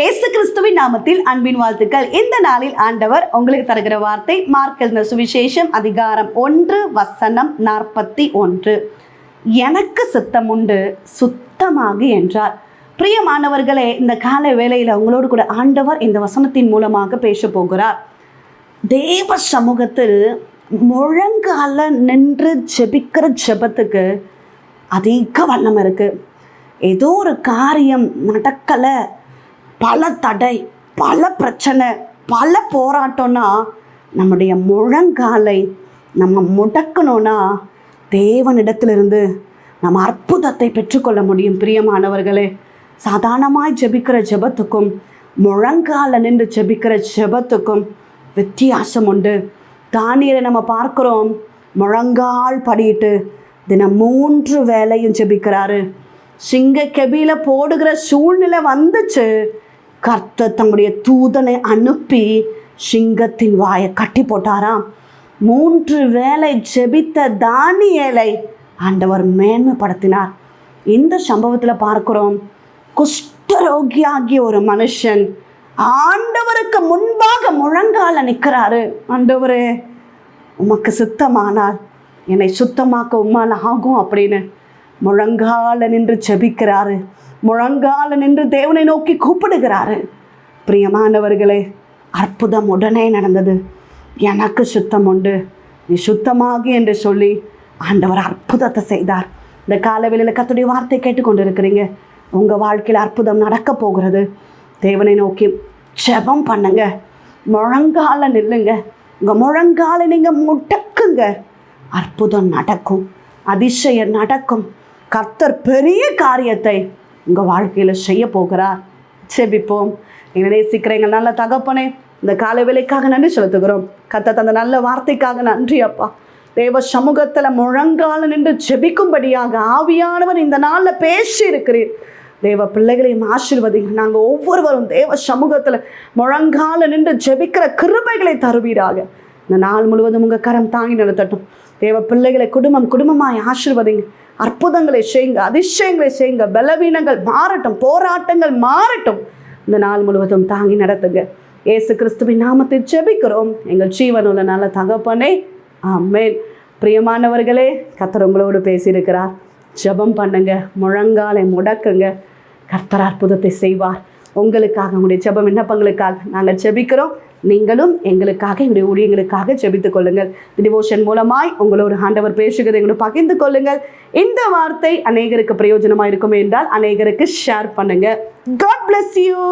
ஏசு கிறிஸ்துவின் நாமத்தில் அன்பின் வாழ்த்துக்கள். இந்த நாளில் ஆண்டவர் உங்களுக்கு தருகிற வார்த்தை மார்க்கல் சுவிசேஷம் அதிகாரம் ஒன்று வசனம் நாற்பத்தி ஒன்று. எனக்கு சுத்தம் உண்டு சுத்தமாகு என்றார். பிரியமானவர்களே இந்த கால வேளையில் உங்களோடு கூட ஆண்டவர் இந்த வசனத்தின் மூலமாக பேச போகிறார். தேவ சமூகத்தில் முழங்கால நின்று ஜெபிக்கிற ஜெபத்துக்கு அதிக வண்ணம் இருக்கு. ஏதோ ஒரு காரியம் நடக்கலை பல தடை பல பிரச்சனை பல போராட்டம்னா நம்முடைய முழங்காலை நம்ம முடக்கணும்னா தேவனிடத்திலிருந்து நம்ம அற்புதத்தை பெற்றுக்கொள்ள முடியும். பிரியமானவர்களே சாதாரணமாய் ஜெபிக்கிற ஜெபத்துக்கும் முழங்கால நின்று ஜெபிக்கிற ஜெபத்துக்கும் வித்தியாசம் உண்டு. தானியரை நம்ம பார்க்குறோம். முழங்கால் படியிட்டு தினம் மூன்று வேலையும் ஜெபிக்கிறாரு. சிங்க கெபியில் போடுகிற சூழ்நிலை வந்துச்சு. கர்த்தர் தம்முடைய தூதனை அனுப்பி சிங்கத்தின் வாயை கட்டி போட்டாராம். மூன்று வேலை ஜெபித்த தானியலை ஆண்டவர் மேன்மைப்படுத்தினார். இந்த சம்பவத்தில் பார்க்கிறோம் குஷ்டரோகியாகிய ஒரு மனுஷன் ஆண்டவருக்கு முன்பாக முழங்கால நிற்கிறாரு. ஆண்டவரே உமக்கு சுத்தமானால் என்னை சுத்தமாக்க உம்மால் ஆகும் அப்படின்னு முழங்கால நின்று ஜெபிக்கிறாரு. முழங்கால நின்று தேவனை நோக்கி கூப்பிடுகிறாரு. பிரியமானவர்களே அற்புதம் உடனே நடந்தது. எனக்கு சுத்தம் உண்டு. நீ சுத்தமாகு என்று சொல்லி ஆண்டவர் அற்புதத்தை செய்தார். இந்த காலவெளியில் கத்துடைய வார்த்தை கேட்டுக்கொண்டு இருக்கிறீங்க உங்கள் வாழ்க்கையில் அற்புதம் நடக்க போகிறது. தேவனை நோக்கி ஜெபம் பண்ணுங்க. முழங்கால நில்லுங்க. உங்கள் முழங்கால நீங்கள் முடக்குங்க. அற்புதம் நடக்கும். அதிசயம் நடக்கும். கர்த்தர் பெரிய காரியத்தை உங்கள் வாழ்க்கையில் செய்ய போகிறார் செபிப்போம் என்னே சீக்கிரங்கள் எங்கள் நல்ல தகப்பனே இந்த காலை வேலைக்காக நன்றி செலுத்துகிறோம். கத்த தந்த நல்ல வார்த்தைக்காக நன்றி அப்பா. தேவ சமூகத்தில் முழங்கால நின்று ஜெபிக்கும்படியாக ஆவியானவர் இந்த நாளில் பேசி இருக்கிறீர் தேவ பிள்ளைகளையும் ஆசீர்வதிங்க. நாங்கள் ஒவ்வொருவரும் தேவ சமூகத்தில் முழங்கால நின்று ஜெபிக்கிற கிருபைகளை தருவீராக. இந்த நாள் முழுவதும் உங்கள் கரம் தாங்கி நடத்தட்டும் தேவ பிள்ளைகளை குடும்பம் குடும்பமாய் ஆசிர்வதிங்க. அற்புதங்களை செய்யுங்க அதிசயங்களை செய்யுங்க. பலவீனங்கள் மாறட்டும் போராட்டங்கள் மாறட்டும். இந்த நாள் முழுவதும் தாங்கி நடத்துங்க. ஏசு கிறிஸ்துவின் நாமத்தை ஜெபிக்கிறோம். எங்கள் ஜீவனுள்ள நல்ல தகப்பனே ஆமென். பிரியமானவர்களே கத்தர் உங்களோடு பேசியிருக்கிறார். ஜெபம் பண்ணுங்க முழங்காலை முடக்குங்க. கர்த்தர் அற்புதத்தை செய்வார். உங்களுக்காக உங்களுடைய ஜெபம் விண்ணப்பங்களுக்காக நாங்கள் ஜெபிக்கிறோம் நீங்களும் எங்களுக்காக எங்களுடைய ஊழியங்களுக்காக ஜெபித்துக் கொள்ளுங்கள். டிவோஷன் மூலமாய் உங்களோட ஆண்டவர் பேசுகிறதை எங்களோட பகிர்ந்து கொள்ளுங்கள். இந்த வார்த்தை அநேகருக்கு பிரயோஜனமாக இருக்கும் என்றால் அநேகருக்கு ஷேர் பண்ணுங்கள் காட் பிளஸ் யூ